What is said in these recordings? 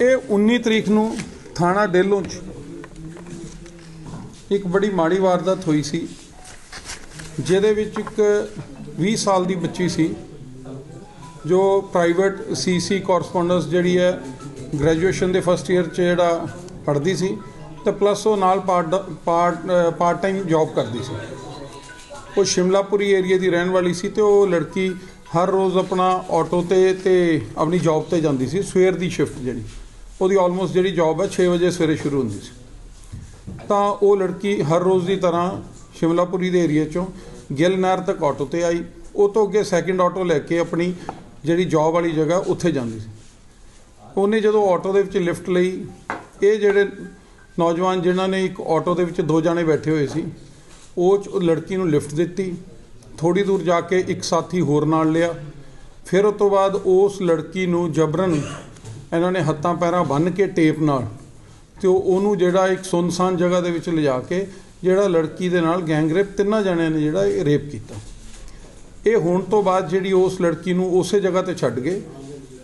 ਇਹ 19 ਤਰੀਕ ਨੂੰ ਥਾਣਾ ਡੇਲੋਂ 'ਚ ਇੱਕ ਬੜੀ ਮਾੜੀ ਵਾਰਦਾਤ ਹੋਈ ਸੀ, ਜਿਹਦੇ ਵਿੱਚ ਇੱਕ 20 ਸਾਲ ਦੀ ਬੱਚੀ ਸੀ, ਜੋ ਪ੍ਰਾਈਵੇਟ ਸੀਸੀ ਕੋਰਸਪੋਂਡੈਂਸ ਜਿਹੜੀ ਹੈ ਗ੍ਰੈਜੂਏਸ਼ਨ ਦੇ ਫਸਟ ਇਅਰ 'ਚ ਜਿਹੜਾ ਪੜ੍ਹਦੀ ਸੀ ਤੇ ਪਲੱਸ ਉਹ ਨਾਲ part part part time job ਕਰਦੀ ਸੀ। ਉਹ ਸ਼ਿਮਲਾਪੁਰੀ ਏਰੀਆ ਦੀ ਰਹਿਣ ਵਾਲੀ ਸੀ ਤੇ ਉਹ ਲੜਕੀ ਹਰ ਰੋਜ਼ ਆਪਣਾ ਆਟੋ ਤੇ ਤੇ ਆਪਣੀ ਜੌਬ ਤੇ ਜਾਂਦੀ ਸੀ, ਸਵੇਰ ਦੀ ਸ਼ਿਫਟ ਜਿਹੜੀ। ਉਹਦੀ ਆਲਮੋਸਟ ਜਿਹੜੀ ਜੌਬ ਹੈ 6 ਵਜੇ ਸਵੇਰੇ ਸ਼ੁਰੂ ਹੁੰਦੀ ਸੀ। ਤਾਂ ਉਹ ਲੜਕੀ ਹਰ ਰੋਜ਼ ਦੀ ਤਰ੍ਹਾਂ ਸ਼ਿਮਲਾਪੁਰੀ ਦੇ ਏਰੀਆ ਚੋਂ ਗਿੱਲ ਨਹਿਰ ਤੱਕ ਆਟੋ ਤੇ ਆਈ। ਉਹ ਤੋਂ ਅੱਗੇ ਸੈਕਿੰਡ ਆਟੋ ਲੈ ਕੇ ਆਪਣੀ ਜਿਹੜੀ ਜੌਬ ਵਾਲੀ ਜਗ੍ਹਾ ਉੱਥੇ ਜਾਂਦੀ ਸੀ। ਉਹਨੇ ਜਦੋਂ ਆਟੋ ਦੇ ਵਿੱਚ ਲਿਫਟ ਲਈ, ਇਹ ਜਿਹੜੇ ਨੌਜਵਾਨ ਜਿਨ੍ਹਾਂ ਨੇ ਇੱਕ ਆਟੋ ਦੇ ਵਿੱਚ ਦੋ ਜਾਣੇ ਬੈਠੇ ਹੋਏ ਸੀ, ਉਹ 'ਚ ਲੜਕੀ ਨੂੰ ਲਿਫਟ ਦਿੱਤੀ। ਥੋੜੀ ਦੂਰ ਜਾ ਕੇ ਇੱਕ ਸਾਥੀ ਹੋਰ ਨਾਲ ਲਿਆ। ਫਿਰ ਉਸ ਤੋਂ ਬਾਅਦ ਉਸ ਲੜਕੀ ਨੂੰ ਜਬਰਨ ਇਹਨਾਂ ਨੇ ਹੱਥਾਂ ਪੈਰਾਂ ਬੰਨ੍ਹ ਕੇ ਟੇਪ ਨਾਲ ਤੇ ਉਹ- ਉਹਨੂੰ ਜਿਹੜਾ ਇੱਕ ਸੁਨਸਾਨ ਜਗ੍ਹਾ ਦੇ ਵਿੱਚ ਲਿਜਾ ਕੇ ਜਿਹੜਾ ਲੜਕੀ ਦੇ ਨਾਲ ਗੈਂਗ ਰੇਪ ਤਿੰਨਾਂ ਜਣਿਆਂ ਨੇ ਜਿਹੜਾ ਇਹ ਰੇਪ ਕੀਤਾ। ਇਹ ਹੋਣ ਤੋਂ ਬਾਅਦ ਜਿਹੜੀ ਉਸ ਲੜਕੀ ਨੂੰ ਉਸੇ ਜਗ੍ਹਾ ਤੇ ਛੱਡ ਗਏ।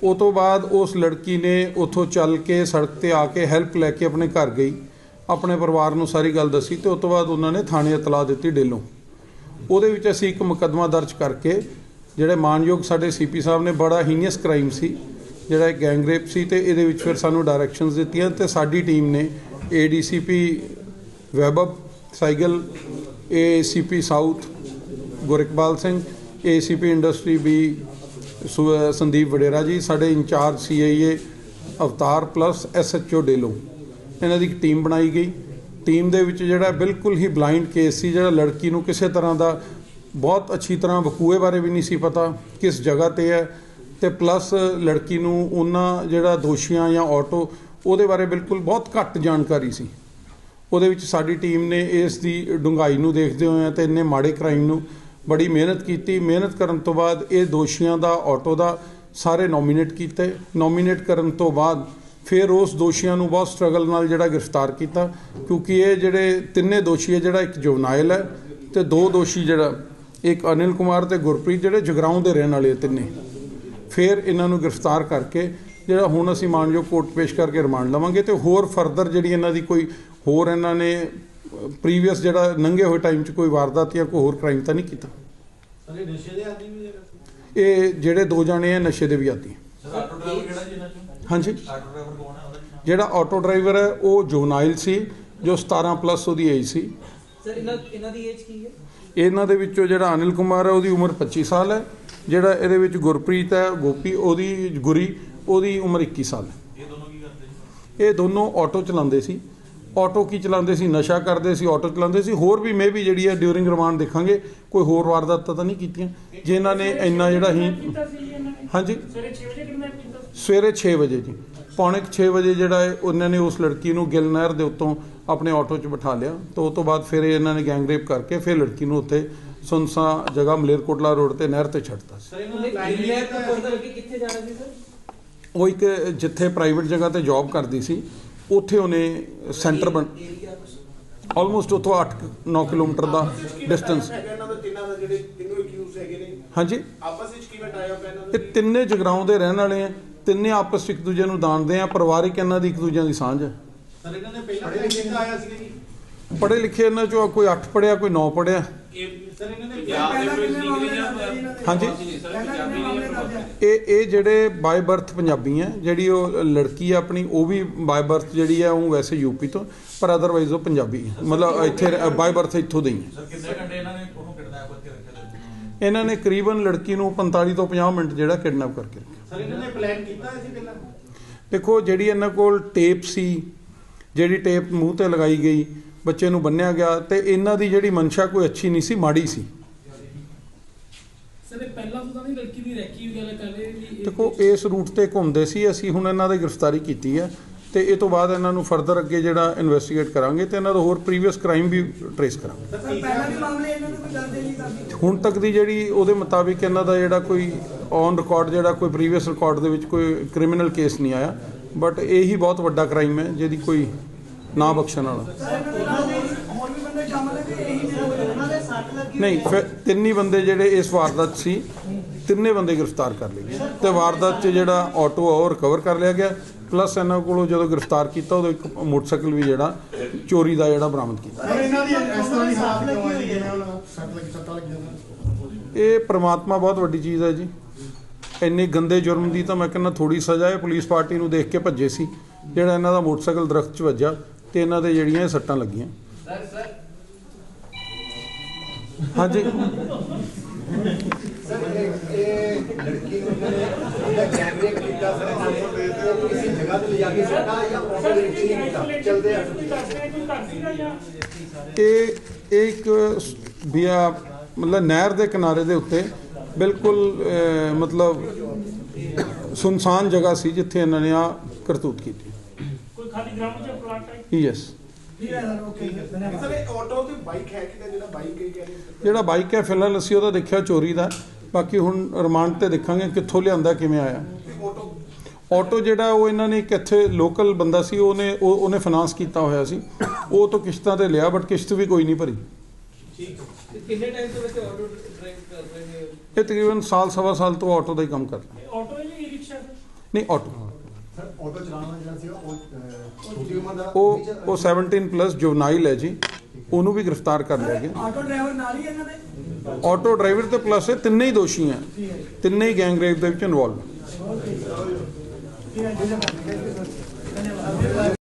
ਉਹ ਤੋਂ ਬਾਅਦ ਉਸ ਲੜਕੀ ਨੇ ਉੱਥੋਂ ਚੱਲ ਕੇ ਸੜਕ ਤੇ ਆ ਕੇ ਹੈਲਪ ਲੈ ਕੇ ਆਪਣੇ ਘਰ ਗਈ, ਆਪਣੇ ਪਰਿਵਾਰ ਨੂੰ ਸਾਰੀ ਗੱਲ ਦੱਸੀ ਤੇ ਉਸ ਤੋਂ ਬਾਅਦ ਉਹਨਾਂ ਨੇ ਥਾਣੇ ਇਤਲਾਹ ਦਿੱਤੀ ਡੇਲੋਂ। ਉਹਦੇ ਵਿੱਚ ਅਸੀਂ ਇੱਕ ਮੁਕੱਦਮਾ ਦਰਜ ਕਰਕੇ, ਜਿਹੜੇ ਮਾਨਯੋਗ ਸਾਡੇ ਸੀਪੀ ਸਾਹਿਬ ਨੇ ਬੜਾ ਹੀਨੀਅਸ ਕ੍ਰਾਈਮ ਸੀ ਜਿਹੜਾ ਇੱਕ ਗੈਂਗ ਰੇਪ ਸੀ ਤੇ ਇਹਦੇ ਵਿੱਚ ਫਿਰ ਸਾਨੂੰ ਡਾਇਰੈਕਸ਼ਨਸ ਦਿੱਤੀਆਂ ਤੇ ਸਾਡੀ ਟੀਮ ਨੇ ADCP Vaibhav Saigal ACP south Gurikbal Singh ACP industry B ਸੁ- ਸੰਦੀਪ ਵਡੇਰਾ ਜੀ, ਸਾਡੇ in charge CIA Avtar plus SHO Dehlon ਇਹਨਾਂ ਦੀ ਇੱਕ ਟੀਮ ਬਣਾਈ ਗਈ। ਟੀਮ ਦੇ ਵਿੱਚ ਜਿਹੜਾ ਬਿਲਕੁਲ ਹੀ ਬਲਾਈਂਡ ਕੇਸ ਸੀ, ਜਿਹੜਾ ਲੜਕੀ ਨੂੰ ਕਿਸੇ ਤਰ੍ਹਾਂ ਦਾ ਬਹੁਤ ਅੱਛੀ ਤਰ੍ਹਾਂ ਵਕੂਏ ਬਾਰੇ ਵੀ ਨਹੀਂ ਸੀ ਪਤਾ, ਕਿਸ ਜਗ੍ਹਾ ਤੇ ਹੈ। ਤੇ ਪਲੱਸ ਲੜਕੀ ਨੂੰ ਉਹਨਾਂ ਜਿਹੜਾ ਦੋਸ਼ੀਆਂ ਜਾਂ ਆਟੋ ਉਹਦੇ ਬਾਰੇ ਬਿਲਕੁਲ ਬਹੁਤ ਘੱਟ ਜਾਣਕਾਰੀ ਸੀ। ਉਹਦੇ ਵਿੱਚ ਸਾਡੀ ਟੀਮ ਨੇ ਇਸ ਦੀ ਡੂੰਘਾਈ ਨੂੰ ਦੇਖਦੇ ਹੋਏ ਤੇ ਇੰਨੇ ਮਾੜੇ ਕ੍ਰਾਈਮ ਨੂੰ ਬੜੀ ਮਿਹਨਤ ਕੀਤੀ। ਮਿਹਨਤ ਕਰਨ ਤੋਂ ਬਾਅਦ ਇਹ ਦੋਸ਼ੀਆਂ ਦਾ ਆਟੋ ਦਾ ਸਾਰੇ ਨੋਮੀਨੇਟ ਕੀਤੇ। ਨੋਮੀਨੇਟ ਕਰਨ ਤੋਂ ਬਾਅਦ ਫਿਰ ਉਸ ਦੋਸ਼ੀਆਂ ਨੂੰ ਬਹੁਤ ਸਟਰਗਲ ਨਾਲ ਜਿਹੜਾ ਗ੍ਰਿਫਤਾਰ ਕੀਤਾ, ਕਿਉਂਕਿ ਇਹ ਜਿਹੜੇ ਤਿੰਨੇ ਦੋਸ਼ੀ ਹੈ, ਜਿਹੜਾ ਇੱਕ ਜੁਵਨਾਈਲ ਹੈ ਤੇ ਦੋ ਦੋਸ਼ੀ ਜਿਹੜਾ, ਇੱਕ ਅਨਿਲ ਕੁਮਾਰ ਤੇ ਗੁਰਪ੍ਰੀਤ, ਜਿਹੜੇ ਜਗਰਾਉਂ ਦੇ ਰਹਿਣ ਵਾਲੇ ਤਿੰਨੇ। ਫਿਰ ਇਹਨਾਂ ਨੂੰ ਗ੍ਰਿਫਤਾਰ ਕਰਕੇ ਜਿਹੜਾ ਹੁਣ ਅਸੀਂ ਮਾਨਯੋਗ ਕੋਰਟ ਪੇਸ਼ ਕਰਕੇ ਰਿਮਾਂਡ ਲਵਾਂਗੇ ਤੇ ਹੋਰ ਫਰਦਰ ਜਿਹੜੀ ਇਹਨਾਂ ਦੀ ਕੋਈ ਹੋਰ ਇਹਨਾਂ ਨੇ ਪ੍ਰੀਵੀਅਸ ਜਿਹੜਾ ਨੰਗੇ ਹੋਏ ਟਾਈਮ 'ਚ ਕੋਈ ਵਾਰਦਾਤ ਜਾਂ ਕੋਈ ਹੋਰ ਕ੍ਰਾਈਮ ਤਾਂ ਨਹੀਂ ਕੀਤਾ। ਸਾਰੇ ਨਸ਼ੇ ਦੇ ਆਦੀ ਵੀ ਜਗ੍ਹਾ ਇਹ ਜਿਹੜੇ ਦੋ ਜਾਣੇ ਆ ਨਸ਼ੇ ਦੇ ਵੀ ਆਦੀ ਹਾਂਜੀ? ਜਿਹੜਾ ਆਟੋ ਡਰਾਈਵਰ ਹੈ ਉਹ ਜੋਨਾਈਲ ਸੀ ਜੋ 17 ਪਲੱਸ ਉਹਦੀ ਏਜ ਸੀ। ਸਰ ਇਹਨਾਂ ਇਹਨਾਂ ਦੀ ਏਜ ਕੀ ਹੈ? ਇਹਨਾਂ ਦੇ ਵਿੱਚੋਂ ਜਿਹੜਾ ਅਨਿਲ ਕੁਮਾਰ ਹੈ ਉਹਦੀ ਉਮਰ 25 ਸਾਲ ਹੈ। ਜਿਹੜਾ ਇਹਦੇ ਵਿੱਚ ਗੁਰਪ੍ਰੀਤ ਹੈ ਗੋਪੀ ਉਹਦੀ ਗੁਰੀ ਉਹਦੀ ਉਮਰ 21 ਸਾਲ ਹੈ। ਇਹ ਦੋਨੋਂ ਕੀ ਕਰਦੇ ਜੀ ਇਹ ਦੋਨੋਂ ਆਟੋ ਚਲਾਉਂਦੇ ਸੀ। ਆਟੋ ਕੀ ਚਲਾਉਂਦੇ ਸੀ? ਨਸ਼ਾ ਕਰਦੇ ਸੀ ਆਟੋ ਚਲਾਉਂਦੇ ਸੀ। ਹੋਰ ਵੀ ਮੇ ਵੀ ਜਿਹੜੀ ਹੈ ਡਿਊਰਿੰਗ ਰਿਮਾਂਡ ਦੇਖਾਂਗੇ। ਕੋਈ ਹੋਰ ਵਾਰਦਾਤਾਂ ਤਾਂ ਨਹੀਂ ਕੀਤੀਆਂ। ਜਿਨ੍ਹਾਂ ਨੇ ਇੰਨਾ ਜਿਹੜਾ ਹੀ ਜੀ ਇਹਨਾਂ ਹਾਂਜੀ। ਸਵੇਰੇ 6 ਵਜੇ ਕਿਡਨੈਪ ਕੀਤਾ ਸੀ? ਸਵੇਰੇ 6 ਵਜੇ ਜੀ। ਪੌਣੇ 6 ਵਜੇ ਜਿਹੜਾ ਹੈ ਉਹਨਾਂ ਨੇ ਉਸ ਲੜਕੀ ਨੂੰ ਗਿੱਲ ਨਹਿਰ ਦੇ ਉੱਤੋਂ ਆਪਣੇ ਆਟੋ 'ਚ ਬਿਠਾ ਲਿਆ ਤੇ ਉਸ ਤੋਂ ਬਾਅਦ ਫਿਰ ਇਹਨਾਂ ਨੇ ਗੈਂਗ ਰੇਪ ਕਰਕੇ ਫਿਰ ਲੜਕੀ ਨੂੰ ਉੱਥੇ ਸੁਨਸਾ ਜਗ੍ਹਾ ਮਲੇਰਕੋਟਲਾ ਰੋਡ ਤੇ ਨਹਿਰ ਤੇ ਛੱਡਤਾ ਸੀ। ਉਹ ਇੱਕ ਜਿੱਥੇ ਪ੍ਰਾਈਵੇਟ ਜਗ੍ਹਾ ਤੇ ਜੌਬ ਕਰਦੀ ਸੀ ਉੱਥੇ ਉਹਨੇ ਸੈਂਟਰ ਬਣ ਆਲਮੋਸਟ ਉੱਥੋਂ 8-9 ਕਿਲੋਮੀਟਰ ਦਾ ਡਿਸਟੈਂਸ ਹੈਗਾ? ਇਹਨਾਂ ਦਾ ਤਿੰਨਾਂ ਦਾ ਜਿਹੜੇ ਤਿੰਨੋਂ ਅਕਿਊਜ਼ ਹੈਗੇ ਨੇ। ਹਾਂਜੀ। ਆਪਸ ਵਿੱਚ ਕਿਵੇਂ ਟਾਈ ਅਪ ਇਹਨਾਂ ਇਹ ਦਾ? ਤਿੰਨੇ ਜਗਰਾਉਂ ਦੇ ਰਹਿਣ ਵਾਲੇ ਆ। ਤਿੰਨੇ ਆਪਸ 'ਚ ਇੱਕ ਦੂਜੇ ਨੂੰ ਦਾਣਦੇ ਆ। ਪਰਿਵਾਰਿਕ ਇਹਨਾਂ ਦੀ ਇੱਕ ਦੂਜਿਆਂ ਦੀ ਸਾਂਝ ਹੈ ਸਰ ਇਹਨਾਂ ਨੇ ਪਹਿਲਾਂ ਪੜ੍ਹੇ ਲਿਖੇ ਤਾਂ ਆਇਆ ਸੀਗਾ ਜੀ? ਪੜ੍ਹੇ ਲਿਖੇ ਇਹਨਾਂ ਚੋਂ ਕੋਈ 8 ਪੜਿਆ ਕੋਈ 9 ਪੜਿਆ ਇਹ ਸਰ ਇਹਨਾਂ ਨੇ ਪੰਜਾਬ ਦੇ ਵਿੱਚ ਨਿਕਲੀ ਜਾਂ ਹਾਂਜੀ। ਇਹ ਇਹ ਜਿਹੜੇ ਬਾਈ ਬਰਥ ਪੰਜਾਬੀ ਆ ਜਿਹੜੀ ਉਹ ਲੜਕੀ ਆ ਆਪਣੀ ਉਹ ਵੀ ਬਾਈ ਬਰਥ ਜਿਹੜੀ ਆ ਉਹ ਵੈਸੇ ਯੂਪੀ ਤੋਂ ਪਰ ਅਦਰਵਾਈਜ਼ ਉਹ ਪੰਜਾਬੀ ਆ ਮਤਲਬ ਇੱਥੇ ਬਾਈ ਬਰਥ ਇੱਥੋਂ ਦੇ ਹੀ ਆ ਸਰ ਕਿੰਨੇ ਘੰਟੇ ਇਹਨਾਂ ਨੇ ਉਹਨੂੰ ਕਿਡਨੈਪ ਕਰਕੇ ਰੱਖਿਆ ਲੜਕੀ ਨੂੰ ਇਹਨਾਂ ਨੇ ਕਰੀਬਨ ਲੜਕੀ ਨੂੰ 45 ਤੋਂ 50 ਮਿੰਟ ਜਿਹੜਾ ਕਿਡਨੈਪ ਕਰਕੇ ਰੱਖਿਆ। ਸਰ ਇਹਨਾਂ ਨੇ ਪਲਾਨ ਕੀਤਾ ਸੀ ਪਹਿਲਾਂ? ਦੇਖੋ ਜਿਹੜੀ ਇਹਨਾਂ ਕੋਲ ਟੇਪ ਸੀ ਜਿਹੜੀ ਟੇਪ ਮੂੰਹ ਤੇ ਲਗਾਈ ਗਈ ਬੱਚੇ ਨੂੰ ਬੰਨਿਆ ਗਿਆ ਤੇ ਇਹਨਾਂ ਦੀ ਜਿਹੜੀ ਮਨਸ਼ਾ ਕੋਈ ਅੱਛੀ ਨਹੀਂ ਸੀ ਮਾੜੀ ਸੀ। ਸਰ ਇਹ ਪਹਿਲਾਂ ਤੋਂ ਤਾਂ ਨਹੀਂ ਲੜਕੀ ਦੀ ਰੈਕੀ ਵਗੈਰਾ ਕਰ ਰਹੇ ਵੀ ਇਹ- ਦੇਖੋ ਇਸ ਰੂਟ ਤੇ ਘੁੰਮਦੇ ਸੀ ਅਸੀਂ ਹੁਣ ਇਹਨਾਂ ਦੀ ਗ੍ਰਿਫਤਾਰੀ ਕੀਤੀ ਹੈ ਤੇ ਇਹ ਤੋਂ ਬਾਅਦ ਇਹਨਾਂ ਨੂੰ ਫਰਦਰ ਅੱਗੇ ਜਿਹੜਾ ਇਨਵੈਸਟੀਗੇਟ ਕਰਾਂਗੇ ਤੇ ਇਹਨਾਂ ਦਾ ਹੋਰ ਪ੍ਰੀਵੀਅਸ ਕ੍ਰਾਈਮ ਵੀ ਟਰੇਸ ਕਰਾਂਗੇ। ਸਰ ਪਹਿਲਾਂ ਵੀ ਮਾਮਲੇ ਇਹਨਾਂ ਦੇ ਕੋਈ ਦਰਜ ਨਹੀਂ ਕਰਦੇ ਹੁਣ ਤੱਕ ਦੀ ਜਿਹੜੀ ਉਹਦੇ ਮੁਤਾਬਿਕ ਇਹਨਾਂ ਦਾ ਜਿਹੜਾ ਕੋਈ ਔਨ ਰਿਕਾਰਡ ਜਿਹੜਾ ਕੋਈ ਪ੍ਰੀਵੀਅਸ ਰਿਕਾਰਡ ਦੇ ਵਿੱਚ ਕੋਈ ਕ੍ਰਿਮੀਨਲ ਕੇਸ ਨਹੀਂ ਆਇਆ ਬਟ ਇਹ ਹੀ ਬਹੁਤ ਵੱਡਾ ਕ੍ਰਾਈਮ ਹੈ ਜਿਹਦੀ ਕੋਈ ਨਾ ਬਖਸ਼ਣ ਵਾਲਾ। ਨਹੀਂ ਫਿਰ ਤਿੰਨ ਹੀ ਬੰਦੇ ਜਿਹੜੇ ਇਸ ਵਾਰਦਾਤ ਸੀ ਤਿੰਨੇ ਬੰਦੇ ਗ੍ਰਿਫਤਾਰ ਕਰ ਲਏ ਗਏ। ਤੇ ਵਾਰਦਾਤ 'ਚ ਜਿਹੜਾ ਆਟੋ ਆ ਉਹ ਰਿਕਵਰ ਕਰ ਲਿਆ ਗਿਆ। ਪਲੱਸ ਇਹਨਾਂ ਕੋਲੋਂ ਜਦੋਂ ਗ੍ਰਿਫਤਾਰ ਕੀਤਾ ਉਦੋਂ ਇੱਕ ਮੋਟਰਸਾਈਕਲ ਵੀ ਜਿਹੜਾ ਚੋਰੀ ਦਾ ਜਿਹੜਾ ਬਰਾਮਦ ਕੀਤਾ। ਇਹਨਾਂ ਦੀ ਇਸ ਤਰ੍ਹਾਂ ਦੀ ਹਾਲਤ ਕਿਉਂ ਇਹ ਪ੍ਰਮਾਤਮਾ ਬਹੁਤ ਵੱਡੀ ਚੀਜ਼ ਹੈ ਜੀ। ਇੰਨੇ ਗੰਦੇ ਜੁਰਮ ਦੀ ਤਾਂ ਮੈਂ ਕਹਿੰਦਾ ਥੋੜੀ ਸਜ਼ਾ ਹੈ। ਪੁਲਿਸ ਪਾਰਟੀ ਨੂੰ ਦੇਖ ਕੇ ਭੱਜੇ ਸੀ। ਜਿਹੜਾ ਇਹਨਾਂ ਦਾ ਮੋਟਰਸਾਈਕਲ ਦਰਖਤ 'ਚ ਵੱਜਾ ਤੇ ਇਹਨਾਂ ਦੇ ਜਿਹੜੀਆਂ ਸੱਟਾਂ ਲੱਗੀਆਂ। ਸਰ ਸਰ ਹਾਂਜੀ। ਸਰ ਇਹ ਇਹ ਲੜਕੀ ਨੂੰ ਜਿਹੜੇ ਕੈਮਰੇ ਕੀਤਾ ਸਰ ਕਿਸੇ ਜਗ੍ਹਾ ਤੇ ਲਿਜਾ ਕੇ ਸੱਟਾ ਜਾਂ ਆਟੋ ਦੇ ਵਿੱਚ ਨਹੀਂ ਕੀਤਾ ਚਲਦੇ ਆ ਇਹ ਇੱਕ ਵੀ ਮਤਲਬ ਨਹਿਰ ਦੇ ਕਿਨਾਰੇ ਦੇ ਉੱਤੇ ਬਿਲਕੁਲ ਮਤਲਬ ਸੁਨਸਾਨ ਜਗ੍ਹਾ ਸੀ ਜਿੱਥੇ ਇਹਨਾਂ ਨੇ ਆ ਕਰਤੂਤ ਕੀਤੀ। ਕੋਈ ਖਾਲੀ ਗਰਾਊਂਡ ਜਾਂ ਪਲਾਟ ਹੈ? ਯੈਸ ਠੀਕ ਹੈ ਸਰ ਓਕੇ ਧੰਨਵਾਦ ਸਰ ਇਹ ਆਟੋ ਤੇ ਬਾਈਕ ਹੈ ਕਿਤੇ ਜਿਹੜਾ ਬਾਈਕ ਹੈ ਕਹਿ ਰਹੇ ਜਿਹੜਾ ਬਾਈਕ ਹੈ ਫਿਲਹਾਲ ਅਸੀਂ ਉਹਦਾ ਦੇਖਿਆ ਚੋਰੀ ਦਾ। ਬਾਕੀ ਹੁਣ ਰਿਮਾਂਡ ਤੇ ਦੇਖਾਂਗੇ ਕਿੱਥੋਂ ਲਿਆਂਦਾ ਕਿਵੇਂ ਆਇਆ। ਆਟੋ ਆਟੋ ਜਿਹੜਾ ਉਹ ਇਹਨਾਂ ਨੇ ਇੱਕ ਇੱਥੇ ਲੋਕਲ ਬੰਦਾ ਸੀ ਉਹਨੇ ਉਹ ਉਹਨੇ ਫਾਈਨਾਂਸ ਕੀਤਾ ਹੋਇਆ ਸੀ। ਉਹ ਤੋਂ ਕਿਸ਼ਤਾਂ ਤੇ ਲਿਆ ਬਟ ਕਿਸ਼ਤ ਵੀ ਕੋਈ ਨਹੀਂ ਭਰੀ। ਕਿੰਨੇ ਟਾਈਮ ਤੋਂ ਵੈਸੇ ਆਟੋ ਡਰਾਈਵ ਕਰ ਰਹੇ ਨੇ? ਇਹ ਤਕਰੀਬਨ ਸਾਲ ਸਵਾ ਸਾਲ ਤੋਂ ਆਟੋ ਦਾ ਹੀ ਕੰਮ ਕਰਦਾ। ਆਟੋ ਹੈ ਜਾਂ ਰਿਕਸ਼ਾ ਨਹੀਂ ਆਟੋ ਸਰ ਆਟੋ ਚਲਾਉਣਾ ਜਿਹੜਾ ਸੀ ਉਹ ਛੋਟੀ ਉਮਰ ਦਾ ਉਹ ਉਹ 17 ਪਲੱਸ ਜੁਵਨਾਈਲ ਹੈ ਜੀ। ਉਹਨੂੰ ਵੀ ਗ੍ਰਿਫਤਾਰ ਕਰ ਲਿਆ ਗਿਆ। ਆਟੋ ਡਰਾਈਵਰ ਨਾਲ ਹੀ ਇਹਨਾਂ ਦੇ? ਆਟੋ ਡਰਾਈਵਰ ਤੇ ਪਲੱਸ ਇਹ ਤਿੰਨੇ ਹੀ ਦੋਸ਼ੀ ਹੈ। ਤਿੰਨੇ ਹੀ ਗੈਂਗ ਰੇਪ ਦੇ ਵਿੱਚ ਇਨਵੋਲਵ